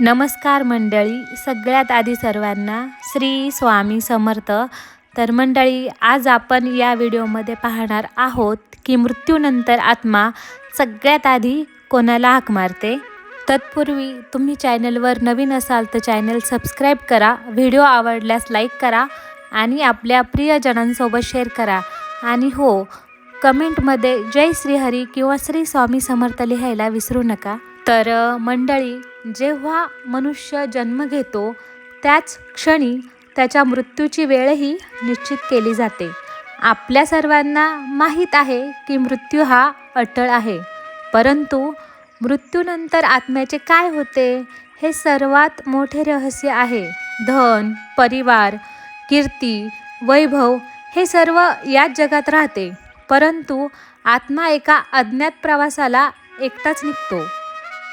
नमस्कार मंडळी सगळ्यात आधी सर्वांना श्री स्वामी समर्थ. तर मंडळी आज आपण या व्हिडिओमध्ये पाहणार आहोत की मृत्यूनंतर आत्मा सगळ्यात आधी कोणाला हाक मारते? तत्पूर्वी तुम्ही चॅनलवर नवीन असाल तर चॅनल सबस्क्राईब करा व्हिडिओ आवडल्यास लाईक करा आणि आपल्या प्रियजनांसोबत शेअर करा. आणि हो कमेंटमध्ये जय श्रीहरी किंवा श्री स्वामी समर्थ लिहायला विसरू नका. तर मंडळी जेव्हा मनुष्य जन्म घेतो त्याच क्षणी त्याच्या मृत्यूची वेळही निश्चित केली जाते. आपल्या सर्वांना माहीत आहे की मृत्यू हा अटळ आहे. परंतु मृत्यूनंतर आत्म्याचे काय होते हे सर्वात मोठे रहस्य आहे. धन परिवार कीर्ती वैभव हे सर्व याच जगात राहते. परंतु आत्मा एका अज्ञात प्रवासाला एकटाच निघतो.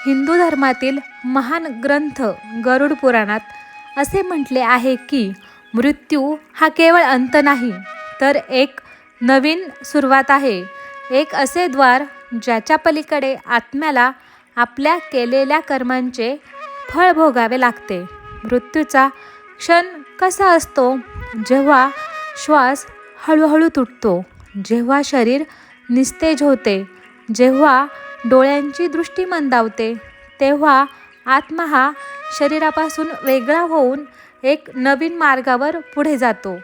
हिंदू धर्मातील महान ग्रंथ गरुड पुराणात असे म्हटले आहे की मृत्यू हा केवळ अंत नाही तर एक नवीन सुरुवात आहे. एक असे द्वार ज्याच्या पलीकडे आत्म्याला आपल्या केलेल्या कर्मांचे फळ भोगावे लागते. मृत्यूचा क्षण कसा असतो? जेव्हा श्वास हळूहळू तुटतो जेव्हा शरीर निस्तेज होते जेव्हा डोळ्यांची दृष्टी मंदावते. तेव्हा आत्मा हा शरीरापासून वेगळा होऊन एक नवीन मार्गावर पुढे जातो.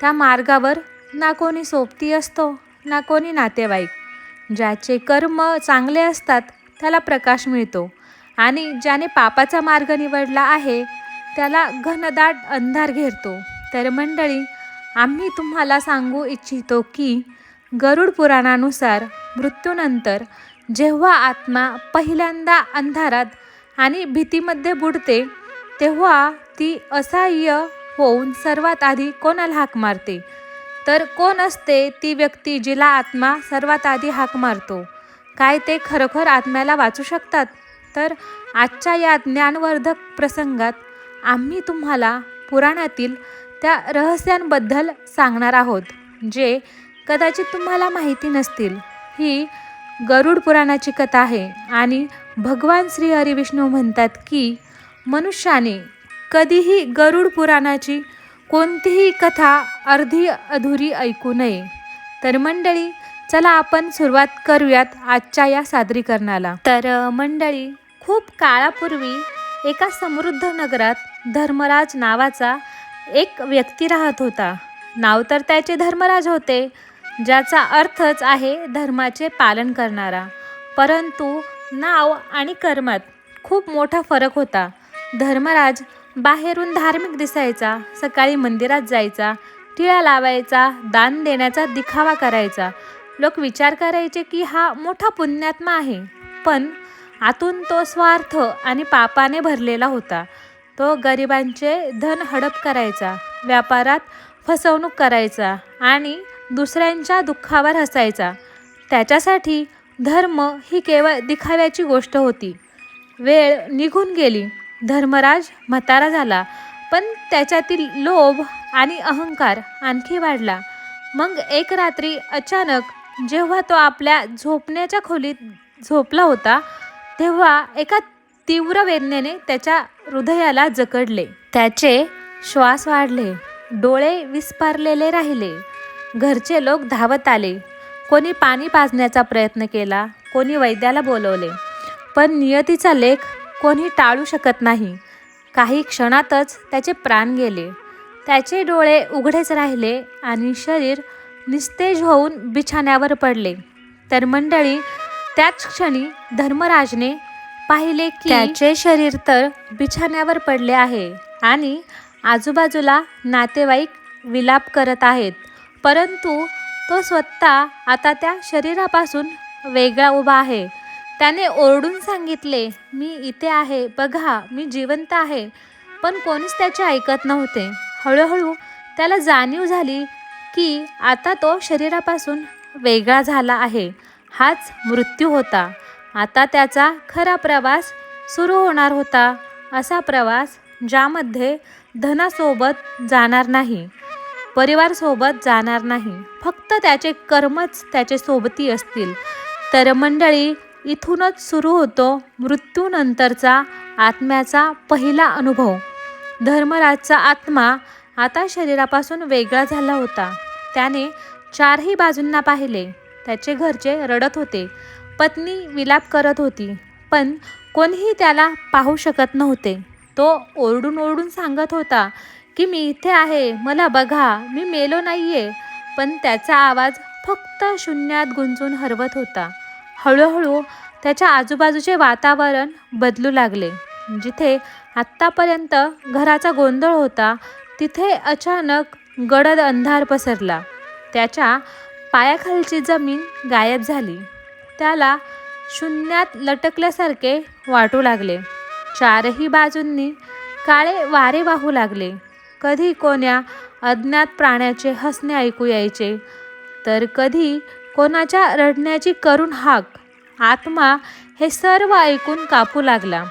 त्या मार्गावर ना कोणी सोबती असतो ना कोणी नातेवाईक. ज्याचे कर्म चांगले असतात त्याला प्रकाश मिळतो. आणि ज्याने पापाचा मार्ग निवडला आहे त्याला घनदाट अंधार घेरतो. तर मंडळी आम्ही तुम्हाला सांगू इच्छितो की गरुड पुराणानुसार मृत्यूनंतर जेव्हा आत्मा पहिल्यांदा अंधारात आणि भीतीमध्ये बुडते तेव्हा ती असहाय्य होऊन सर्वात आधी कोणाला हाक मारते? तर कोण असते ती व्यक्ती जिला आत्मा सर्वात आधी हाक मारतो? काय ते खरोखर आत्म्याला वाचू शकतात? तर आजच्या या ज्ञानवर्धक प्रसंगात आम्ही तुम्हाला पुराणातील त्या रहस्यांबद्दल सांगणार आहोत जे कदाचित तुम्हाला माहिती नसतील. ही गरुड पुराणाची कथा आहे आणि भगवान श्री हरिविष्णू म्हणतात की मनुष्याने कधीही गरुड पुराणाची कोणतीही कथा अर्धी अधुरी ऐकू नये. तर मंडळी चला आपण सुरुवात करूयात आजच्या या सादरीकरणाला. तर मंडळी खूप काळापूर्वी एका समृद्ध नगरात धर्मराज नावाचा एक व्यक्ती राहत होता. नाव तर त्याचे धर्मराज होते ज्याचा अर्थच आहे धर्माचे पालन करणारा. परंतु नाव आणि कर्मात खूप मोठा फरक होता. धर्मराज बाहेरून धार्मिक दिसायचा सकाळी मंदिरात जायचा टिळा लावायचा दान देण्याचा दिखावा करायचा. लोक विचार करायचे की हा मोठा पुण्यात्मा आहे. पण आतून तो स्वार्थ आणि पापाने भरलेला होता. तो गरिबांचे धन हडप करायचा व्यापारात फसवणूक करायचा आणि दुसऱ्यांच्या दुःखावर हसायचा. त्याच्यासाठी धर्म ही केवळ दिखाव्याची गोष्ट होती. वेळ निघून गेली. धर्मराज म्हातारा झाला. पण त्याच्यातील लोभ आणि अहंकार आणखी वाढला. मग एक रात्री अचानक जेव्हा तो आपल्या झोपण्याच्या खोलीत झोपला होता तेव्हा एका तीव्र वेदनेने त्याच्या हृदयाला जकडले. त्याचे श्वास वाढले. डोळे विस्पारलेले राहिले. घरचे लोक धावत आले. कोणी पाणी पाजण्याचा प्रयत्न केला कोणी वैद्याला बोलवले. पण नियतीचा लेख कोणी टाळू शकत नाही. काही क्षणातच त्याचे प्राण गेले. त्याचे डोळे उघडेच राहिले आणि शरीर निस्तेज होऊन बिछाण्यावर पडले. तर मंडळी त्याच क्षणी धर्मराजने पाहिले की त्याचे शरीर तर बिछाण्यावर पडले आहे आणि आजूबाजूला नातेवाईक विलाप करत आहेत. परंतु तो स्वतः आता त्या शरीरापासून वेगळा उभा आहे. त्याने ओरडून सांगितले मी इथे आहे बघा मी जिवंत आहे. पण कोणीच त्याचे ऐकत नव्हते. हळूहळू त्याला जाणीव झाली की आता तो शरीरापासून वेगळा झाला आहे. हाच मृत्यू होता. आता त्याचा खरा प्रवास सुरू होणार होता असा प्रवास ज्यामध्ये धनासोबत जाणार नाही. परिवारसोबत जाणार नाही. फक्त त्याचे कर्मच त्याचे सोबती असतील. तर मंडळी इथूनच सुरू होतो मृत्यूनंतरचा आत्म्याचा पहिला अनुभव. धर्मराजचा आत्मा आता शरीरापासून वेगळा झाला होता. त्याने चारही बाजूंना पाहिले. त्याचे घरचे रडत होते. पत्नी विलाप करत होती. पण कोणीही त्याला पाहू शकत नव्हते. तो ओरडून ओरडून सांगत होता की मी इथे आहे मला बघा मी मेलो नाहीये. पण त्याचा आवाज फक्त शून्यात गुंजून हरवत होता. हळूहळू त्याच्या आजूबाजूचे वातावरण बदलू लागले. जिथे आत्तापर्यंत घराचा गोंधळ होता तिथे अचानक गडद अंधार पसरला. त्याच्या पायाखालची जमीन गायब झाली. त्याला शून्यात लटकल्यासारखे वाटू लागले. चारही बाजूंनी काळे वारे वाहू लागले. कधी कोण्या अज्ञात प्राण्याचे हसणे ऐकू यायचे? तर कधी कोणाच्या रडण्याची करून हाक? आत्मा हे सर्व ऐकून कापू लागला.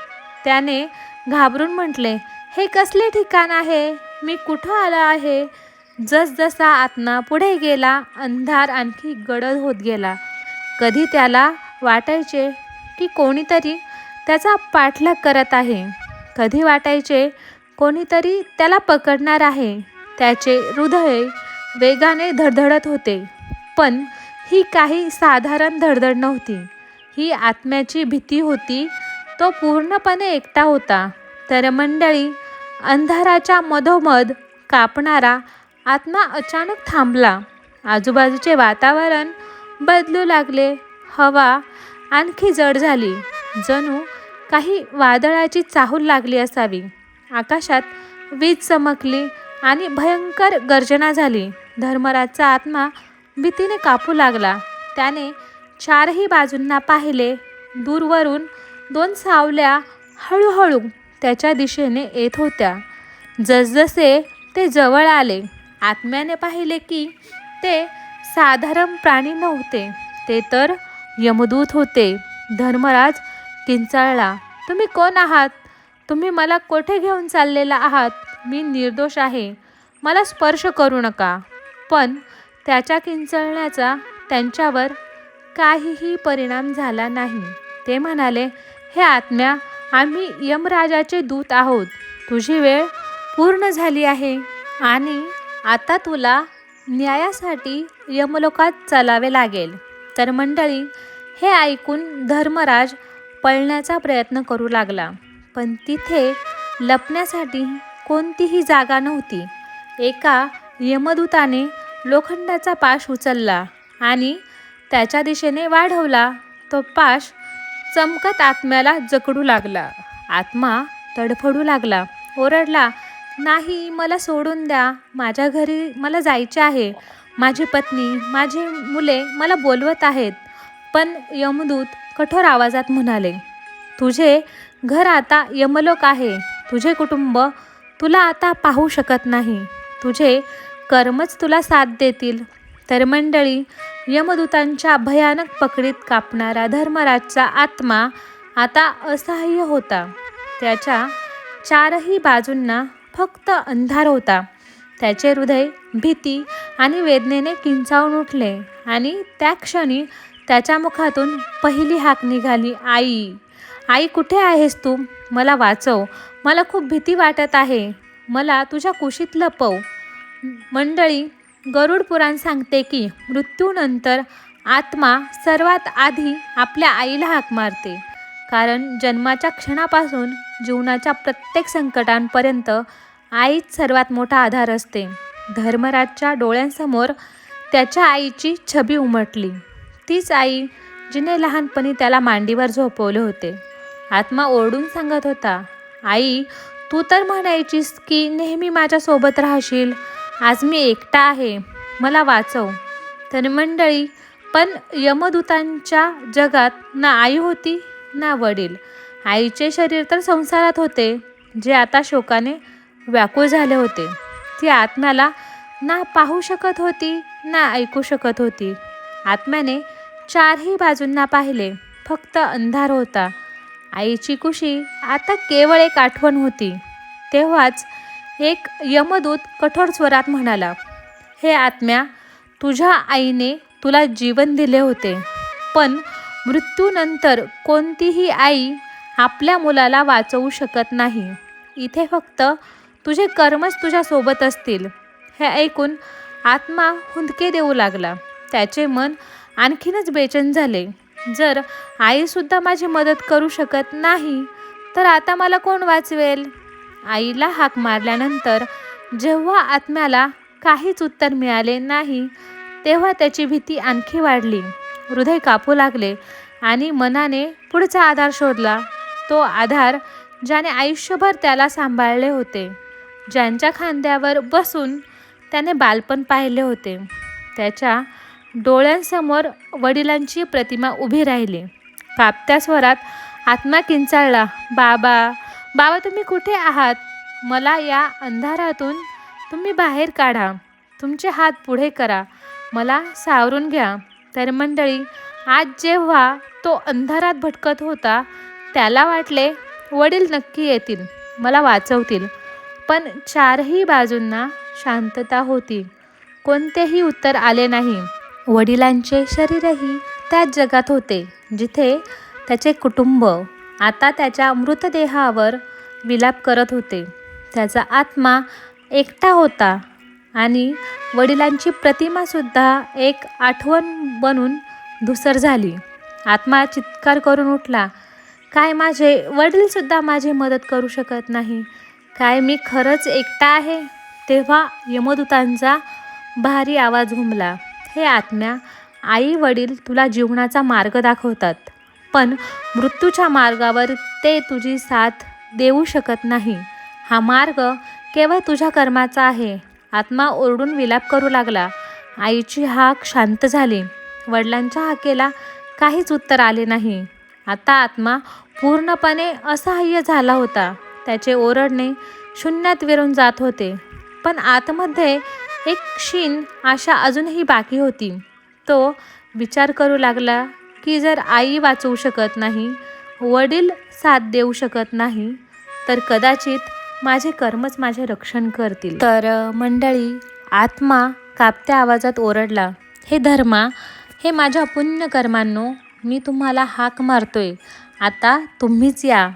त्याने घाबरून म्हटले हे कसले ठिकाण आहे? मी कुठं आला आहे? जसजसा आत्मा पुढे गेला अंधार आणखी गडद होत गेला. कधी त्याला वाटायचे की कोणीतरी त्याचा पाठलाग करत आहे. कधी वाटायचे कोणीतरी त्याला पकडणार आहे. त्याचे हृदय वेगाने धडधडत होते. पण ही काही साधारण धडधड नव्हती. ही आत्म्याची भीती होती. तो पूर्णपणे एकटा होता. तर मंडळी अंधाराच्या मधोमध कापणारा आत्मा अचानक थांबला. आजूबाजूचे वातावरण बदलू लागले. हवा आणखी जड झाली. जणू काही वादळाची चाहूल लागली असावी. आकाशात वीज चमकली आणि भयंकर गर्जना झाली. धर्मराजचा आत्मा भीतीने कापू लागला. त्याने चारही बाजूंना पाहिले. दूरवरून दोन सावल्या हळूहळू त्याच्या दिशेने येत होत्या. जसजसे ते जवळ आले आत्म्याने पाहिले की ते साधारण प्राणी नव्हते. ते तर यमदूत होते. धर्मराज किंचाळला तुम्ही कोण आहात? तुम्ही मला कोठे घेऊन चाललेला आहात? मी निर्दोष आहे. मला स्पर्श करू नका. पण त्याच्या किंचळण्याचा त्यांच्यावर काहीही परिणाम झाला नाही. ते म्हणाले हे आत्म्या आम्ही यमराजाचे दूत आहोत. तुझी वेळ पूर्ण झाली आहे. आणि आता तुला न्यायासाठी यमलोकात चालावे लागेल. तर मंडळी हे ऐकून धर्मराज पळण्याचा प्रयत्न करू लागला. पण तिथे लपण्यासाठी कोणतीही जागा नव्हती. एका यमदूताने लोखंडाचा पाश उचलला आणि त्याच्या दिशेने वाढवला. तो पाश चमकत आत्म्याला जकडू लागला. आत्मा तडफडू लागला. ओरडला नाही मला सोडून द्या. माझ्या घरी मला जायचे आहे. माझी पत्नी माझी मुले मला बोलवत आहेत. पण यमदूत कठोर आवाजात म्हणाले तुझे घर आता यमलोक आहे. तुझे कुटुंब तुला आता पाहू शकत नाही. तुझे कर्मच तुला साथ देतील. तर मंडळी यमदूतांच्या भयानक पकडीत कापणारा धर्मराजचा आत्मा आता असहाय्य होता. त्याच्या चारही बाजूंना फक्त अंधार होता. त्याचे हृदय भीती आणि वेदनेने किंचावून उठले आणि त्या क्षणी त्याच्या मुखातून पहिली हाक निघाली आई आई कुठे आहेस तू? मला वाचव. मला खूप भीती वाटत आहे. मला तुझ्या कुशीत लपव. मंडळी गरुड पुराण सांगते की मृत्यूनंतर आत्मा सर्वात आधी आपल्या आईला हाक मारते. कारण जन्माच्या क्षणापासून जीवनाच्या प्रत्येक संकटांपर्यंत आईच सर्वात मोठा आधार असते. धर्मराजच्या डोळ्यांसमोर त्याच्या आईची छबी उमटली. तीच आई जिने लहानपणी त्याला मांडीवर झोपवले होते. आत्मा ओरडून सांगत होता आई तू तर म्हणायचीस की नेहमी माझ्यासोबत राहशील. आज मी एकटा आहे. मला वाचव. तर मंडळी पण यमदूतांच्या जगात ना आई होती ना वडील. आईचे शरीर तर संसारात होते जे आता शोकाने व्याकुळ झाले होते. ती आत्म्याला ना पाहू शकत होती ना ऐकू शकत होती. आत्म्याने चारही बाजूंना पाहिले. फक्त अंधार होता. आईची कुशी आता केवळ एक आठवण होती. तेव्हाच एक यमदूत कठोर स्वरात म्हणाला हे आत्म्या तुझ्या आईने तुला जीवन दिले होते. पण मृत्यूनंतर कोणतीही आई आपल्या मुलाला वाचवू शकत नाही. इथे फक्त तुझे कर्मच तुझ्यासोबत असतील. हे ऐकून आत्मा हुंदके देऊ लागला. त्याचे मन आणखीनच बेचैन झाले. जर आईसुद्धा माझी मदत करू शकत नाही तर आता मला कोण वाचवेल? आईला हाक मारल्यानंतर जेव्हा आत्म्याला काहीच उत्तर मिळाले नाही तेव्हा त्याची भीती आणखी वाढली. हृदय कापू लागले आणि मनाने पुढचा आधार शोधला. तो आधार ज्याने आयुष्यभर त्याला सांभाळले होते. ज्यांच्या खांद्यावर बसून त्याने बालपण पाहिले होते. त्याच्या डोळ्यांसमोर वडिलांची प्रतिमा उभी राहिली. कापत्या स्वरात आत्मा किंचाळला बाबा बाबा तुम्ही कुठे आहात? मला या अंधारातून तुम्ही बाहेर काढा. तुमचे हात पुढे करा. मला सावरून घ्या. तर मंडळी आज जेव्हा तो अंधारात भटकत होता त्याला वाटले वडील नक्की येतील. मला वाचवतील. पण चारही बाजूंना शांतता होती. कोणतेही उत्तर आले नाही. वडिलांचे शरीरही त्याच जगात होते जिथे त्याचे कुटुंब आता त्याच्या मृतदेहावर विलाप करत होते. त्याचा आत्मा एकटा होता आणि वडिलांची प्रतिमासुद्धा एक आठवण बनून धुसर झाली. आत्मा चित्कार करून उठला काय माझे वडीलसुद्धा माझी मदत करू शकत नाही? काय मी खरंच एकटा आहे? तेव्हा यमदूतांचा भारी आवाज घुमला हे आत्म्या आई वडील तुला जीवनाचा मार्ग दाखवतात पण मृत्यूच्या मार्गावर ते तुझी साथ देऊ शकत नाही. हा मार्ग केवळ तुझ्या कर्माचा आहे. आत्मा ओरडून विलाप करू लागला. आईची हाक शांत झाली. वडिलांच्या हाकेला काहीच उत्तर आले नाही. आता आत्मा पूर्णपणे असहाय्य झाला होता. त्याचे ओरडणे शून्यात विरून जात होते. पण आतमध्ये एक क्षीण आशा अजूनही बाकी होती. तो विचार करू लागला की जर आई वाचवू शकत नाही वडील साथ देऊ शकत नाही तर कदाचित माझे कर्मच माझे रक्षण करतील. तर मंडळी आत्मा कापत्या आवाजात ओरडला हे धर्मा हे माझ्या पुण्य कर्मांनो मी तुम्हाला हाक मारतोय. आता तुम्हीच या.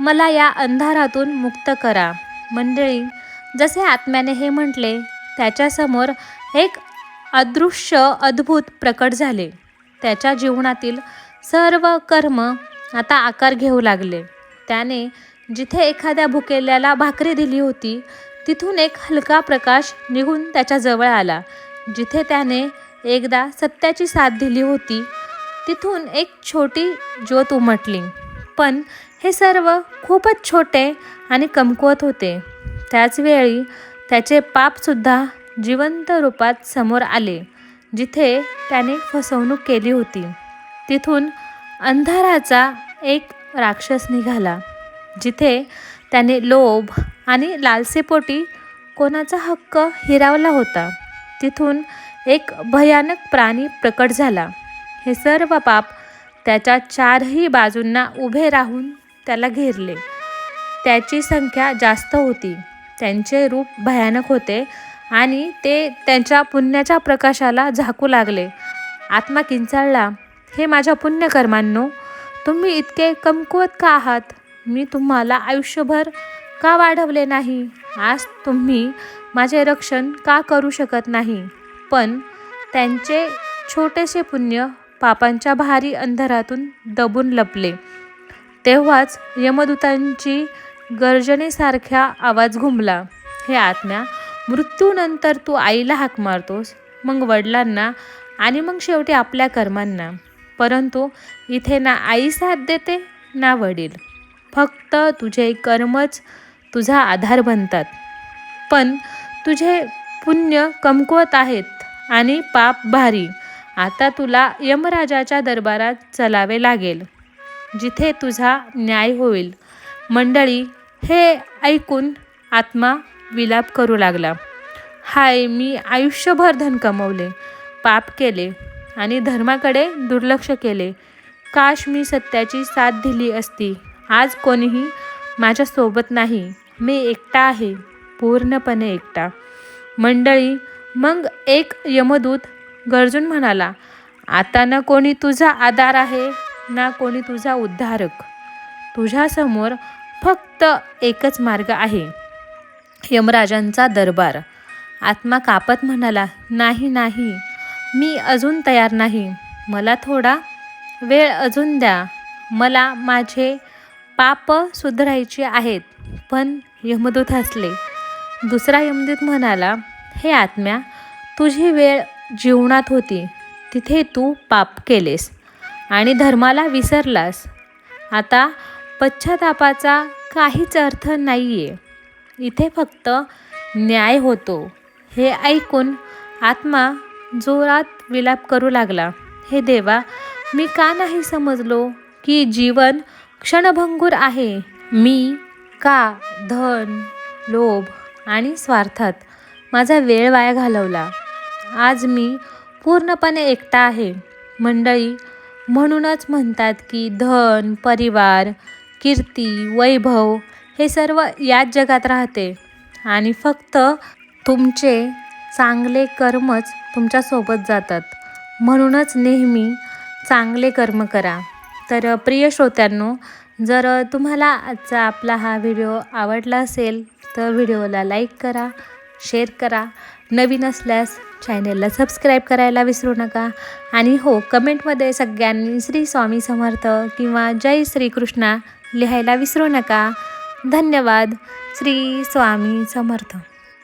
मला या अंधारातून मुक्त करा. मंडळी जसे आत्म्याने हे म्हटले त्याच्यासमोर एक अदृश्य अद्भुत प्रकट झाले. त्याच्या जीवनातील सर्व कर्म आता आकार घेऊ लागले. त्याने जिथे एखाद्या भुकेल्याला भाकरी दिली होती तिथून एक हलका प्रकाश निघून त्याच्याजवळ आला. जिथे त्याने एकदा सत्याची साथ दिली होती तिथून एक छोटी ज्योत उमटली. पण हे सर्व खूपच छोटे आणि कमकुवत होते. त्याचवेळी त्याचे पापसुद्धा जिवंत रूपात समोर आले जिथे त्याने फसवणूक केली होती. तिथून अंधाराचा एक राक्षस निघाला जिथे त्याने लोभ आणि लालसेपोटी कोणाचा हक्क हिरावला होता. तिथून एक भयानक प्राणी प्रकट झाला. हे सर्व पाप त्याच्या चारही बाजूंना उभे राहून त्याला घेरले. त्याची संख्या जास्त होती. त्यांचे रूप भयानक होते आणि ते त्यांच्या पुण्याच्या प्रकाशाला झाकू लागले. आत्मा किंचाळला हे माझ्या पुण्यकर्मांनो तुम्ही इतके कमकुवत का आहात? मी तुम्हाला आयुष्यभर का वाढवले नाही? आज तुम्ही माझे रक्षण का करू शकत नाही पण त्यांचे छोटेसे पुण्य पापांच्या भारी अंधारातून दबून लपले. तेव्हाच यमदूतांची गर्जनेसारख्या आवाज घुमला. हे आत्म्या मृत्यूनंतर तू आईला हाक मारतोस मग वडिलांना आणि मग शेवटी आपल्या कर्मांना. परंतु इथे ना आई साथ देते ना वडील. फक्त तुझे कर्मच तुझा आधार बनतात. पण तुझे पुण्य कमकुवत आहेत आणि पाप भारी. आता तुला यमराजाच्या दरबारात चलावे लागेल. जिथे तुझा न्याय होईल. मंडळी हे ऐकून आत्मा विलाप करू लागला. हाय मी आयुष्यभर धन कमवले पाप केले आणि धर्माकडे दुर्लक्ष केले. काश मी सत्याची साथ दिली असती. आज कोणीही माझ्यासोबत नाही. मी एकटा आहे पूर्णपणे एकटा. मंडळी मग एक यमदूत गरजून म्हणाला आता ना कोणी तुझा आधार आहे ना कोणी तुझा उद्धारक. तुझ्यासमोर फक्त एकच मार्ग आहे. यमराजांचा दरबार. आत्मा कापत म्हणाला नाही नाही. मी अजून तयार नाही. मला थोडा वेळ अजून द्या. मला माझे पाप सुधारायचे आहेत. पण यमदूत हसले. दुसरा यमदूत म्हणाला हे आत्म्या तुझी वेळ जीवनात होती. तिथे तू पाप केलेस आणि धर्माला विसरलास. आता पश्चातापाचा काहीच अर्थ नाही आहे इथे फक्त न्याय होतो. हे ऐकून आत्मा जोरात विलाप करू लागला. हे देवा मी का नाही समजलो की जीवन क्षणभंगूर आहे? मी का धन लोभ आणि स्वार्थात माझा वेळ वाया घालवला? आज मी पूर्णपणे एकटा आहे. मंडळी म्हणूनच म्हणतात की धन परिवार कीर्ती वैभव हे सर्व याच जगात राहते. आणि फक्त तुमचे चांगले कर्मच तुमच्यासोबत जातात. म्हणूनच नेहमी चांगले कर्म करा. तर प्रिय श्रोत्यांनो जर तुम्हाला आजचा आपला हा व्हिडिओ आवडला असेल तर व्हिडिओला लाईक करा शेअर करा. नवीन असल्यास चॅनेलला सबस्क्राईब करायला विसरू नका. आणि हो कमेंटमध्ये सगळ्यांनी श्री स्वामी समर्थ किंवा जय श्रीकृष्णा लिहायला विसरू नका. धन्यवाद. श्री स्वामी समर्थ.